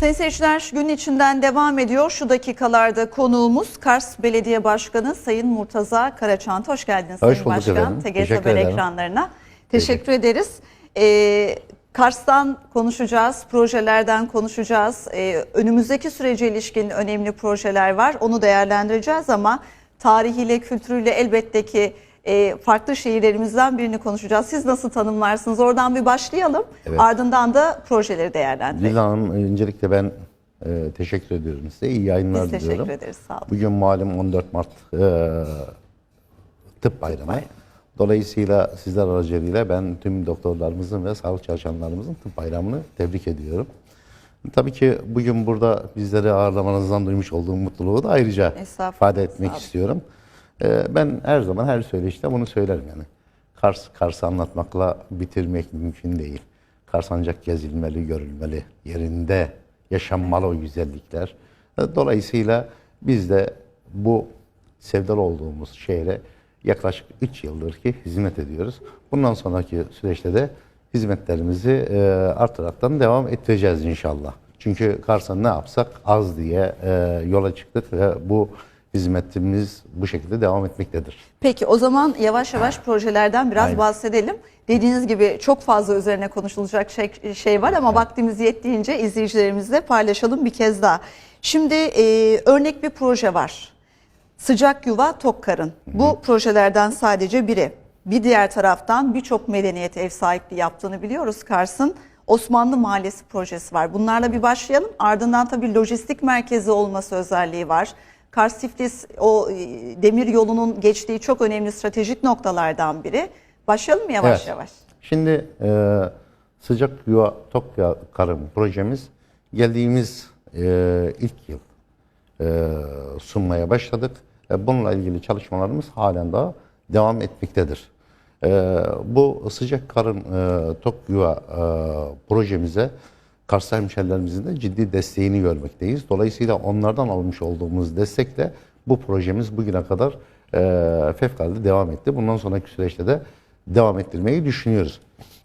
Sayın seyirciler gün içinden devam ediyor. Şu dakikalarda konuğumuz Kars Belediye Başkanı Sayın Murtaza Karaçant. Hoş geldiniz Hoş Sayın Başkan. efendim. TGS Teşekkür Haber ederim. ekranlarına. Teşekkür ederiz. Ee, Kars'tan konuşacağız, projelerden konuşacağız. Ee, önümüzdeki sürece ilişkin önemli projeler var. Onu değerlendireceğiz ama tarihiyle, kültürüyle elbette ki e, farklı şehirlerimizden birini konuşacağız. Siz nasıl tanımlarsınız? Oradan bir başlayalım. Evet. Ardından da projeleri değerlendirelim. Lila Hanım öncelikle ben e, teşekkür ediyorum size. İyi yayınlar Biz teşekkür diliyorum. ederiz. Sağ olun. Bugün malum 14 Mart e, tıp bayramı. Dolayısıyla sizler aracılığıyla ben tüm doktorlarımızın ve sağlık çalışanlarımızın tıp bayramını tebrik ediyorum. Tabii ki bugün burada bizleri ağırlamanızdan duymuş olduğum mutluluğu da ayrıca ifade etmek istiyorum. E, ben her zaman her söyleşte bunu söylerim yani. Kars, Kars'ı anlatmakla bitirmek mümkün değil. Kars ancak gezilmeli, görülmeli, yerinde yaşanmalı o güzellikler. E, Dolayısıyla biz de bu sevdalı olduğumuz şehre yaklaşık 3 yıldır ki hizmet ediyoruz. Bundan sonraki süreçte de hizmetlerimizi e, artıraraktan devam ettireceğiz inşallah. Çünkü Kars'a ne yapsak az diye e, yola çıktık ve bu hizmetimiz bu şekilde devam etmektedir. Peki o zaman yavaş yavaş projelerden biraz Aynen. bahsedelim. Dediğiniz gibi çok fazla üzerine konuşulacak şey, şey var ama vaktimiz yettiğince izleyicilerimizle paylaşalım bir kez daha. Şimdi e, örnek bir proje var. Sıcak Yuva Tokkar'ın. Bu projelerden sadece biri. Bir diğer taraftan birçok medeniyete ev sahipliği yaptığını biliyoruz Kars'ın. Osmanlı Mahallesi projesi var. Bunlarla bir başlayalım. Ardından tabii lojistik merkezi olması özelliği var. Kars Tiflis o e, demir yolunun geçtiği çok önemli stratejik noktalardan biri. Başlayalım mı yavaş Evet. yavaş? Şimdi e, sıcak yuva tok ya- karım projemiz geldiğimiz e, ilk yıl e, sunmaya başladık. E, bununla ilgili çalışmalarımız halen daha devam etmektedir. E, bu sıcak karın e, tok yuva e, projemize Kars hemşehrilerimizin de ciddi desteğini görmekteyiz. Dolayısıyla onlardan almış olduğumuz destekle bu projemiz bugüne kadar e, fevkalade devam etti. Bundan sonraki süreçte de devam ettirmeyi düşünüyoruz.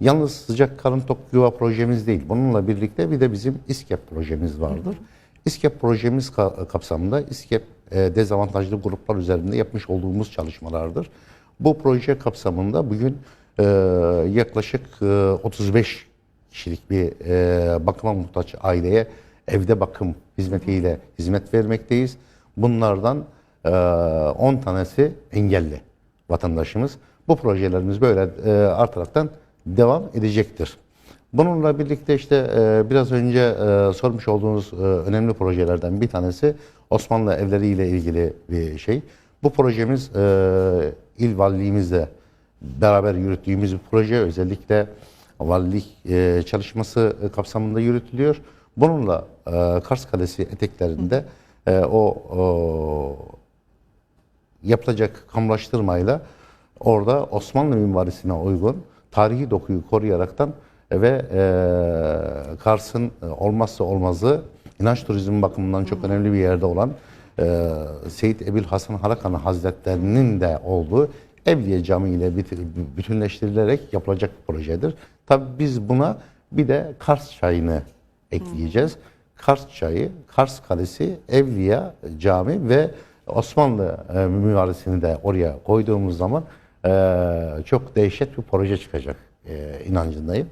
Yalnız sıcak karın tok yuva projemiz değil. Bununla birlikte bir de bizim İSKEP projemiz vardır. İSKEP projemiz ka- kapsamında İSKEP e, dezavantajlı gruplar üzerinde yapmış olduğumuz çalışmalardır. Bu proje kapsamında bugün e, yaklaşık e, 35 kişilik bir e, bakıma muhtaç aileye evde bakım hizmetiyle hizmet vermekteyiz. Bunlardan e, 10 tanesi engelli vatandaşımız. Bu projelerimiz böyle e, artaraktan devam edecektir. Bununla birlikte işte e, biraz önce e, sormuş olduğunuz e, önemli projelerden bir tanesi Osmanlı evleriyle ilgili bir şey. Bu projemiz e, il valiliğimizle beraber yürüttüğümüz bir proje. Özellikle valilik e, çalışması kapsamında yürütülüyor. Bununla e, Kars Kalesi eteklerinde e, o, o yapılacak kamulaştırmayla orada Osmanlı mimarisine uygun tarihi dokuyu koruyaraktan ve e, Kars'ın e, olmazsa olmazı inanç turizmi bakımından çok önemli bir yerde olan e, Seyit Ebil Hasan Harakan Hazretlerinin de olduğu Evliye Camii ile bütünleştirilerek yapılacak bir projedir. Tabii biz buna bir de Kars çayını ekleyeceğiz. Kars çayı, Kars Kalesi, Evliya Cami ve Osmanlı e, mimarisini de oraya koyduğumuz zaman e, çok dehşet bir proje çıkacak e, inancındayım.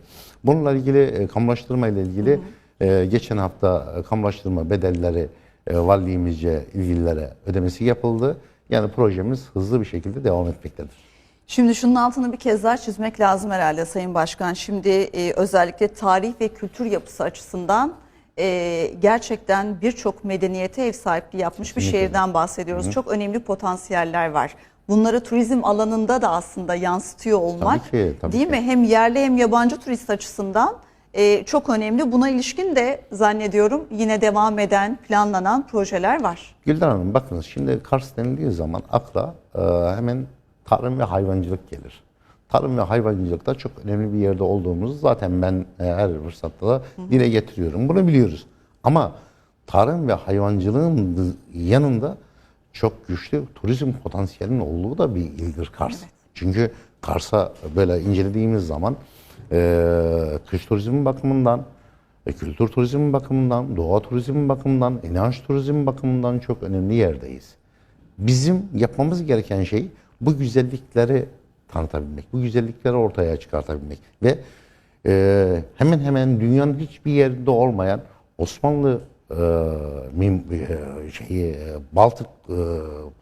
Bununla ilgili e, kamulaştırma ile ilgili e, geçen hafta e, kamulaştırma bedelleri e, valiliğimizce ilgililere ödemesi yapıldı. Yani projemiz hızlı bir şekilde devam etmektedir. Şimdi şunun altını bir kez daha çizmek lazım herhalde Sayın Başkan. Şimdi e, özellikle tarih ve kültür yapısı açısından e, gerçekten birçok medeniyete ev sahipliği yapmış bir şehirden bahsediyoruz. Çok önemli potansiyeller var. Bunları turizm alanında da aslında yansıtıyor olmak Tabii ki, tabii değil ki. mi? Hem yerli hem yabancı turist açısından e, çok önemli. Buna ilişkin de zannediyorum yine devam eden, planlanan projeler var. Gülden Hanım bakınız şimdi Kars denildiği zaman akla e, hemen tarım ve hayvancılık gelir. Tarım ve hayvancılıkta çok önemli bir yerde olduğumuzu zaten ben e, her fırsatta da dile getiriyorum. Bunu biliyoruz. Ama tarım ve hayvancılığın yanında çok güçlü turizm potansiyelinin olduğu da bir ildir Kars. Çünkü Kars'a böyle incelediğimiz zaman e, kış turizmi bakımından e, kültür turizmi bakımından, doğa turizmi bakımından, inanç turizmi bakımından çok önemli yerdeyiz. Bizim yapmamız gereken şey bu güzellikleri tanıtabilmek, bu güzellikleri ortaya çıkartabilmek ve e, hemen hemen dünyanın hiçbir yerinde olmayan Osmanlı e, mim, e, şeyi e, Baltık e,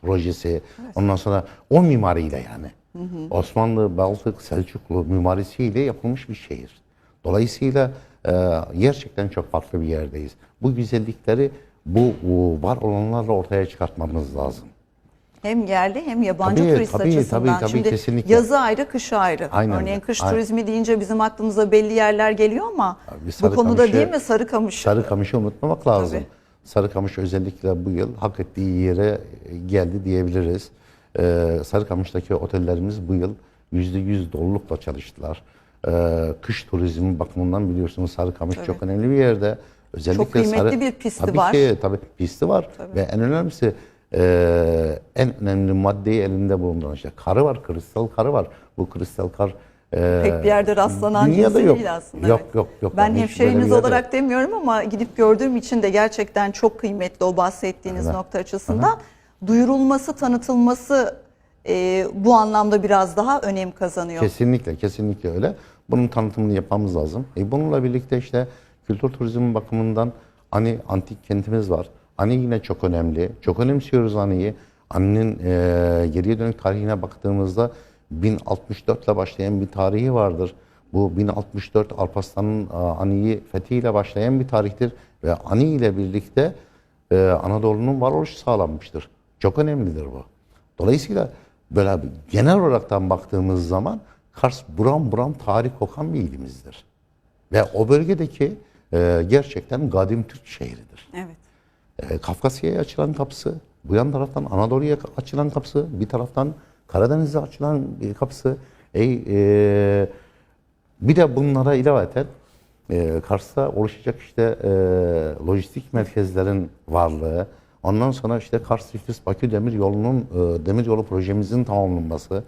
projesi ondan sonra o mimariyle yani Osmanlı Baltık Selçuklu mimarisiyle yapılmış bir şehir. Dolayısıyla e, gerçekten çok farklı bir yerdeyiz. Bu güzellikleri bu var olanlarla ortaya çıkartmamız lazım. Hem yerli hem yabancı Tabii, turist tabii, açısından. tabii, tabii, Şimdi kesinlikle. yazı ayrı, kışı ayrı. Aynen Örneğin kış aynen. turizmi deyince bizim aklımıza belli yerler geliyor ama bu konuda değil mi Sarıkamış? Sarıkamış'ı unutmamak lazım. Tabii. Sarıkamış özellikle bu yıl hak ettiği yere geldi diyebiliriz. Ee, Sarıkamış'taki otellerimiz bu yıl %100 dolulukla çalıştılar. Ee, kış turizmi bakımından biliyorsunuz Sarıkamış Tabii. çok önemli bir yerde. Özellikle Çok kıymetli Sarı- bir pisti tabii var. Ki, tabii pisti var ve en önemlisi e, en önemli maddeyi elinde bulunduran işte karı var, kristal karı var. Bu kristal kar e, Pek bir yerde rastlanan dünyada yok. değil aslında. Yok evet. yok yok. Ben hemşehriniz olarak demiyorum ama gidip gördüğüm için de gerçekten çok kıymetli o bahsettiğiniz Evet. nokta açısından. Duyurulması, tanıtılması e, bu anlamda biraz daha önem kazanıyor. Kesinlikle, kesinlikle öyle. Bunun tanıtımını yapmamız lazım. E bununla birlikte işte kültür turizmi bakımından Ani antik kentimiz var. Ani yine çok önemli. Çok önemsiyoruz Ani'yi. Ani'nin e, geriye dönük tarihine baktığımızda 1064 ile başlayan bir tarihi vardır. Bu 1064 Alparslan'ın e, Ani'yi fethiyle başlayan bir tarihtir. Ve Ani ile birlikte e, Anadolu'nun varoluşu sağlanmıştır. Çok önemlidir bu. Dolayısıyla böyle genel olaraktan baktığımız zaman Kars buram buram tarih kokan bir ilimizdir. Ve o bölgedeki e, gerçekten kadim Türk şehridir. Evet. E, Kafkasya'ya açılan kapısı, bu yan taraftan Anadolu'ya açılan kapısı, bir taraftan Karadeniz'e açılan bir kapısı. E, e, bir de bunlara ilaveten e, Kars'ta oluşacak işte e, lojistik merkezlerin varlığı, ondan sonra işte Kars Tiflis Bakü Demir Yolu'nun e, demir yolu projemizin tamamlanması,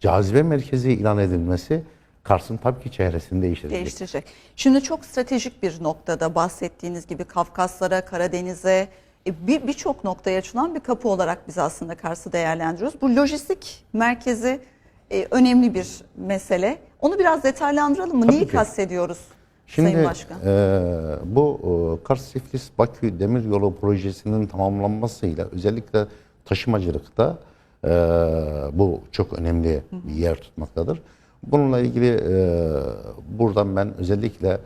cazibe merkezi ilan edilmesi Kars'ın tabii ki çehresini değiştirecek. değiştirecek. Şimdi çok stratejik bir noktada bahsettiğiniz gibi Kafkaslara, Karadeniz'e e, bir birçok noktaya açılan bir kapı olarak biz aslında Kars'ı değerlendiriyoruz. Bu lojistik merkezi e, önemli bir mesele. Onu biraz detaylandıralım mı? Tabii Neyi ki. kastediyoruz Şimdi Sayın Başkan? e, bu e, Kars Tiflis Bakü Demir Yolu projesinin tamamlanmasıyla özellikle taşımacılıkta e, bu çok önemli bir yer tutmaktadır. Bununla ilgili e, buradan ben özellikle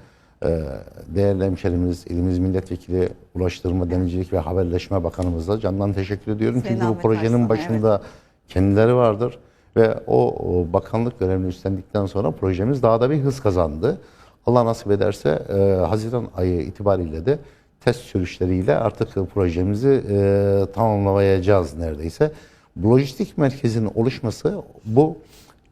e, değerli hemşerimiz, ilimiz milletvekili, Ulaştırma, Denizcilik ve Haberleşme Bakanımıza candan teşekkür ediyorum. Sayın Çünkü bu projenin Arslan, başında kendileri vardır ve o, o bakanlık görevini üstlendikten sonra projemiz daha da bir hız kazandı. Allah nasip ederse e, Haziran ayı itibariyle de test sürüşleriyle artık projemizi e, tamamlayacağız neredeyse. Bu lojistik merkezinin oluşması bu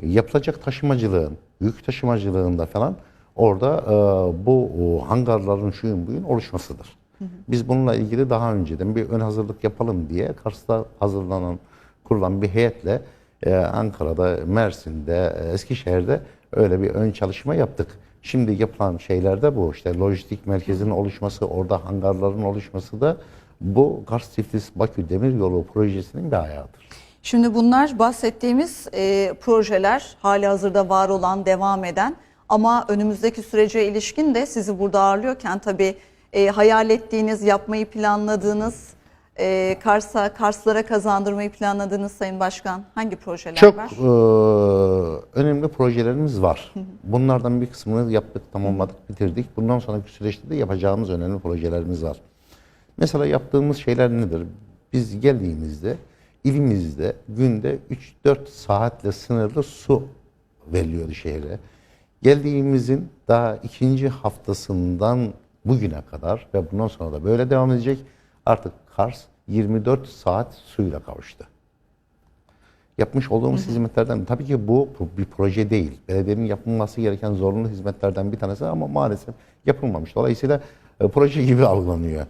yapılacak taşımacılığın, yük taşımacılığında falan orada e, bu o, hangarların şuyun buyun oluşmasıdır. Biz bununla ilgili daha önceden bir ön hazırlık yapalım diye Kars'ta hazırlanan, kurulan bir heyetle e, Ankara'da, Mersin'de, e, Eskişehir'de öyle bir ön çalışma yaptık. Şimdi yapılan şeyler de bu. İşte lojistik merkezinin oluşması, orada hangarların oluşması da bu Kars Tiflis Bakü Demiryolu projesinin bir ayağıdır. Şimdi bunlar bahsettiğimiz e, projeler hali hazırda var olan, devam eden ama önümüzdeki sürece ilişkin de sizi burada ağırlıyorken tabii e, hayal ettiğiniz, yapmayı planladığınız, e, Kars'a, Karslara kazandırmayı planladığınız Sayın Başkan hangi projeler Çok var? e, önemli projelerimiz var. Bunlardan bir kısmını yaptık, tamamladık, bitirdik. Bundan sonraki süreçte de yapacağımız önemli projelerimiz var. Mesela yaptığımız şeyler nedir? Biz geldiğimizde ilimizde günde 3-4 saatle sınırlı su veriliyordu şehre. Geldiğimizin daha ikinci haftasından bugüne kadar ve bundan sonra da böyle devam edecek. Artık Kars 24 saat suyla kavuştu yapmış olduğumuz hizmetlerden tabii ki bu bir proje değil. Belediyenin yapılması gereken zorunlu hizmetlerden bir tanesi ama maalesef yapılmamış. Dolayısıyla e, proje gibi algılanıyor.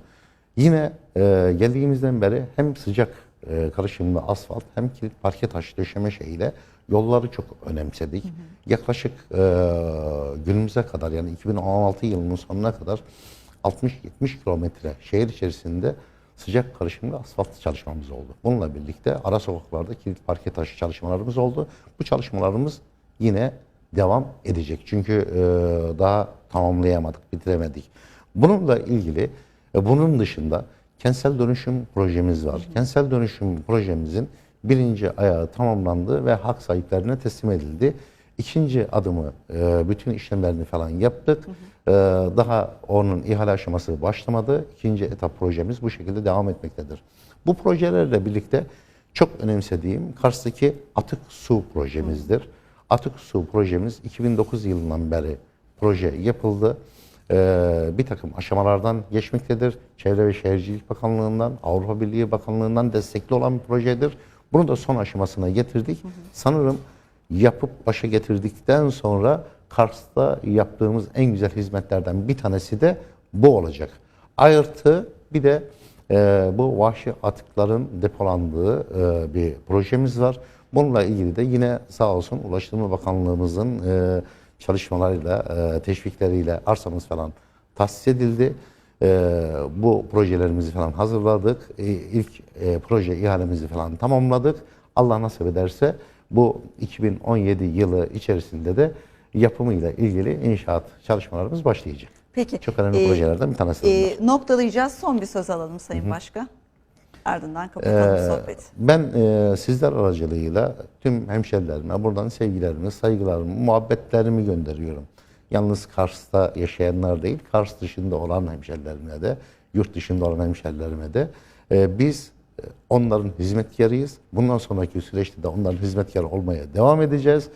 Yine e, geldiğimizden beri hem sıcak e, karışımlı asfalt hem kilit parke taş döşeme şeyiyle Yolları çok önemsedik. Yaklaşık e, günümüze kadar yani 2016 yılının sonuna kadar 60-70 kilometre şehir içerisinde sıcak karışımlı asfalt çalışmamız oldu. Bununla birlikte ara sokaklarda kilit parke taşı çalışmalarımız oldu. Bu çalışmalarımız yine devam edecek. Çünkü e, daha tamamlayamadık, bitiremedik. Bununla ilgili e, bunun dışında kentsel dönüşüm projemiz var. Kentsel dönüşüm projemizin birinci ayağı tamamlandı ve hak sahiplerine teslim edildi. İkinci adımı e, bütün işlemlerini falan yaptık. E, daha onun ihale aşaması başlamadı. İkinci etap projemiz bu şekilde devam etmektedir. Bu projelerle birlikte çok önemsediğim Kars'taki atık su projemizdir. Atık su projemiz 2009 yılından beri proje yapıldı. Ee, bir takım aşamalardan geçmektedir. Çevre ve Şehircilik Bakanlığı'ndan, Avrupa Birliği Bakanlığı'ndan destekli olan bir projedir. Bunu da son aşamasına getirdik. Sanırım yapıp başa getirdikten sonra Kars'ta yaptığımız en güzel hizmetlerden bir tanesi de bu olacak. Artı bir de e, bu vahşi atıkların depolandığı e, bir projemiz var. Bununla ilgili de yine sağ olsun Ulaştırma Bakanlığımızın e, çalışmalarıyla, e, teşvikleriyle arsamız falan tahsis edildi. E, bu projelerimizi falan hazırladık. E, ilk e, proje ihalemizi falan tamamladık. Allah nasip ederse bu 2017 yılı içerisinde de yapımıyla ilgili inşaat çalışmalarımız başlayacak. Peki. Çok önemli e, projelerden bir tanesi bunlar. e, noktalayacağız. Son bir söz alalım Sayın Başkan. Ardından kapatalım Ee, sohbeti. Ben e, sizler aracılığıyla tüm hemşerilerime buradan sevgilerimi, saygılarımı, muhabbetlerimi gönderiyorum. Yalnız Kars'ta yaşayanlar değil, Kars dışında olan hemşerilerime de, yurt dışında olan hemşerilerime de e, biz onların hizmetkarıyız. Bundan sonraki süreçte de onların hizmetkarı olmaya devam edeceğiz.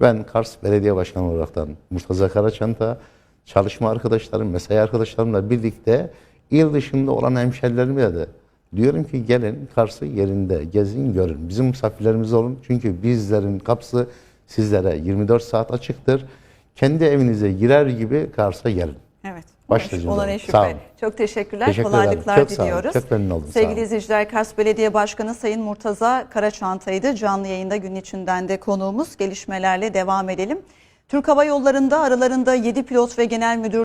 Ben Kars Belediye Başkanı olaraktan Murtaza Karaçanta, çalışma arkadaşlarım, mesai arkadaşlarımla birlikte il dışında olan hemşerilerime de Diyorum ki gelin Kars'ı yerinde gezin görün. Bizim misafirlerimiz olun. Çünkü bizlerin kapısı sizlere 24 saat açıktır. Kendi evinize girer gibi Kars'a gelin. Evet. Başlayacağız Ona ne şüphe. Çok teşekkürler. Teşekkür ederim. Kolaylıklar Çok sağ olun. diliyoruz. Çok memnun oldum. Sevgili izleyiciler Kars Belediye Başkanı Sayın Murtaza Karaçantay'dı. Canlı yayında gün içinden de konuğumuz. Gelişmelerle devam edelim. Türk Hava Yolları'nda aralarında 7 pilot ve genel müdür